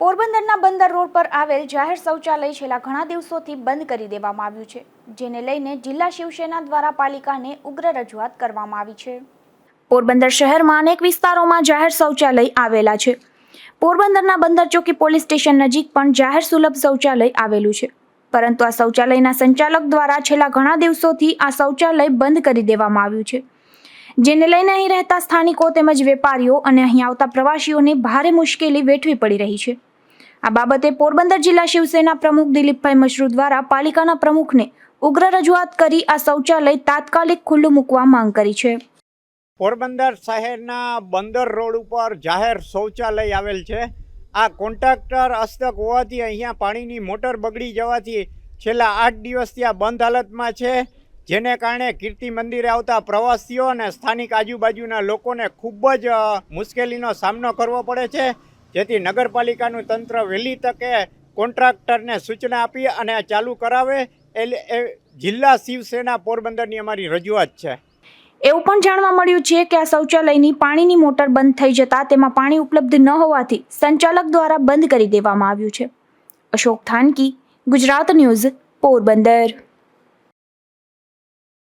પોરબંદરના બંદર રોડ પર આવેલ જાહેર શૌચાલય છેલ્લા ઘણા દિવસોથી બંધ કરી દેવામાં આવ્યું છે, જેને લઈને જિલ્લા શિવસેના દ્વારા પાલિકાને ઉગ્ર રજૂઆત કરવામાં આવી છે. પોરબંદર શહેરમાં અનેક વિસ્તારોમાં જાહેર શૌચાલય આવેલા છે. પોરબંદરના બંદર ચોકી પોલીસ સ્ટેશન નજીક પણ જાહેર સુલભ શૌચાલય આવેલું છે. પરંતુ આ શૌચાલયના સંચાલક દ્વારા છેલ્લા ઘણા દિવસોથી આ શૌચાલય બંધ કરી દેવામાં આવ્યું છે. જેને લઈને અહીં રહેતા સ્થાનિકો તેમજ વેપારીઓ અને અહીં આવતા પ્રવાસીઓને ભારે મુશ્કેલી વેઠવી પડી રહી છે. આ બાબતે પોરબંદર જિલ્લા શિવસેના પ્રમુખ દિલીપભાઈ મશરૂ દ્વારા પાલિકાના પ્રમુખને ઉગ્ર રજૂઆત કરી આ શૌચાલય તાત્કાલિક ખુલ્લું મૂકવા માંગ કરી છે. પોરબંદર શહેરના બંદર રોડ ઉપર જાહેર શૌચાલય આવેલ છે. આ કોન્ટ્રાક્ટર હસ્તક હોવાથી અહીંયા પાણીની મોટર બગડી જવાથી છેલ્લા આઠ દિવસથી આ બંધ હાલતમાં છે, જેને કારણે કીર્તિ મંદિરે આવતા પ્રવાસીઓ અને સ્થાનિક આજુબાજુના લોકોને ખૂબ જ મુશ્કેલીનો સામનો કરવો પડે છે. જેથી નગરપાલિકાનું તંત્ર વહેલી તકે કોન્ટ્રાક્ટરને સૂચના આપી અને ચાલુ કરાવે. એટલે એ જિલ્લા શિવસેના પોરબંદરની અમારી રજૂઆત છે. એવું પણ જાણવા મળ્યું છે કે આ શૌચાલયની પાણીની મોટર બંધ થઈ જતા તેમાં પાણી ઉપલબ્ધ ન હોવાથી સંચાલક દ્વારા બંધ કરી દેવામાં આવ્યું છે. અશોક થાનકી, ગુજરાત ન્યૂઝ, પોરબંદર.